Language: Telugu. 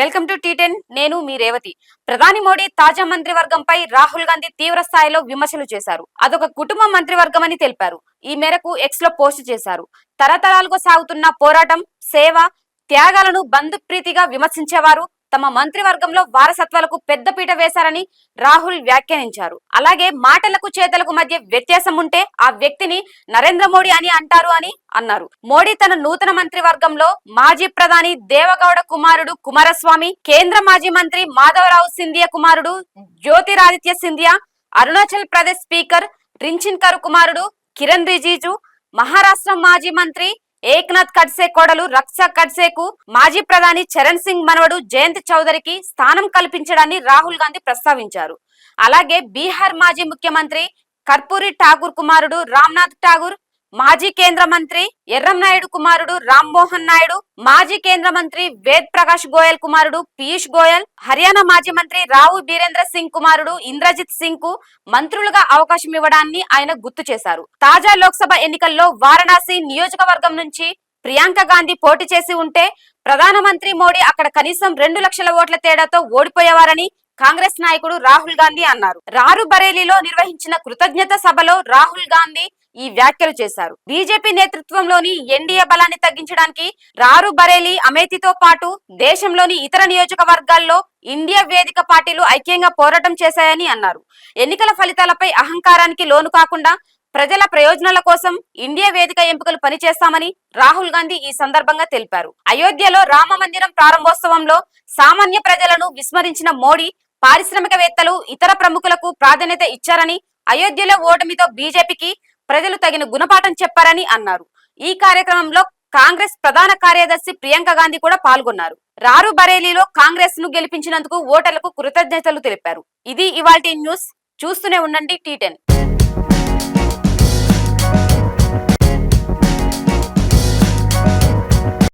వెల్కమ్ టు టీ టెన్ నేను మీ రేవతి. ప్రధాని మోడీ తాజా మంత్రివర్గంపై రాహుల్ గాంధీ తీవ్ర స్థాయిలో విమర్శలు చేశారు. అదొక కుటుంబ మంత్రివర్గం అని తెలిపారు. ఈ మేరకు ఎక్స్లో పోస్ట్ చేశారు. తరతరాలుగా సాగుతున్న పోరాటం సేవ త్యాగాలను బంధుప్రీతిగా విమర్శించేవారు తమ మంత్రివర్గంలో వారసత్వాలకు పెద్దపీట వేశారని రాహుల్ వ్యాఖ్యానించారు. అలాగే మాటలకు చేతలకు మధ్య వ్యత్యాసం ఉంటే ఆ వ్యక్తిని నరేంద్ర మోడీ అని అంటారు అని అన్నారు. మోడీ తన నూతన మంత్రివర్గంలో మాజీ ప్రధాని దేవగౌడ కుమారుడు కుమారస్వామి కేంద్ర మాజీ మంత్రి మాధవరావు సింధియా కుమారుడు జ్యోతిరాదిత్య సింధియా అరుణాచల్ ప్రదేశ్ స్పీకర్ రించిన్కర్ కుమారుడు కిరణ్ రిజిజు మహారాష్ట్ర మాజీ మంత్రి ఏక్నాథ్ ఖడ్సే కోడలు రక్షా ఖడ్సేకు మాజీ ప్రధాని చరణ్ సింగ్ మనవడు జయంత్ చౌదరికి స్థానం కల్పించడాన్ని రాహుల్ గాంధీ ప్రస్తావించారు. అలాగే బీహార్ మాజీ ముఖ్యమంత్రి కర్పూరి ఠాగూర్ కుమారుడు రామ్నాథ్ ఠాగూర్ మాజీ కేంద్ర మంత్రి ఎర్రం నాయుడు కుమారుడు రామ్మోహన్ నాయుడు మాజీ కేంద్ర మంత్రి వేద్ ప్రకాష్ గోయల్ కుమారుడు పీయూష్ గోయల్ హర్యానా మాజీ మంత్రి రావు బీరేంద్ర సింగ్ కుమారుడు ఇంద్రజిత్ సింగ్కు మంత్రులుగా అవకాశం ఇవ్వడాన్ని ఆయన గుర్తు చేశారు. తాజా లోక్సభ ఎన్నికల్లో వారణాసి నియోజకవర్గం నుంచి ప్రియాంక గాంధీ పోటీ చేసి ఉంటే ప్రధానమంత్రి మోడీ అక్కడ కనీసం రెండు లక్షల ఓట్ల తేడాతో ఓడిపోయేవారని కాంగ్రెస్ నాయకుడు రాహుల్ గాంధీ అన్నారు. రారు బరేలీలో నిర్వహించిన కృతజ్ఞత సభలో రాహుల్ గాంధీ ఈ వ్యాఖ్యలు చేశారు. బీజేపీ నేతృత్వంలోని ఎన్డీఏ బలాన్ని తగ్గించడానికి రారు బరేలీ అమేథీతో పాటు దేశంలోని ఇతర నియోజకవర్గాల్లో ఇండియా వేదిక పార్టీలు ఐక్యంగా పోరాటం చేశాయని అన్నారు. ఎన్నికల ఫలితాలపై అహంకారానికి లోను కాకుండా ప్రజల ప్రయోజనాల కోసం ఇండియా వేదిక ఎంపికలు పనిచేస్తామని రాహుల్ గాంధీ ఈ సందర్భంగా తెలిపారు. అయోధ్యలో రామ మందిరం ప్రారంభోత్సవంలో సామాన్య ప్రజలను విస్మరించిన మోడీ పారిశ్రామికవేత్తలు ఇతర ప్రముఖులకు ప్రాధాన్యత ఇచ్చారని అయోధ్యలో ఓటమితో బీజేపీకి ప్రజలు తగిన గుణపాఠం చెప్పారని అన్నారు. ఈ కార్యక్రమంలో కాంగ్రెస్ ప్రధాన కార్యదర్శి ప్రియాంక గాంధీ కూడా పాల్గొన్నారు. రారు బరేలీలో కాంగ్రెస్ను గెలిపించినందుకు ఓటర్లకు కృతజ్ఞతలు తెలిపారు. ఇది ఇవాల్టి న్యూస్. చూస్తూనే ఉండండి టీటెన్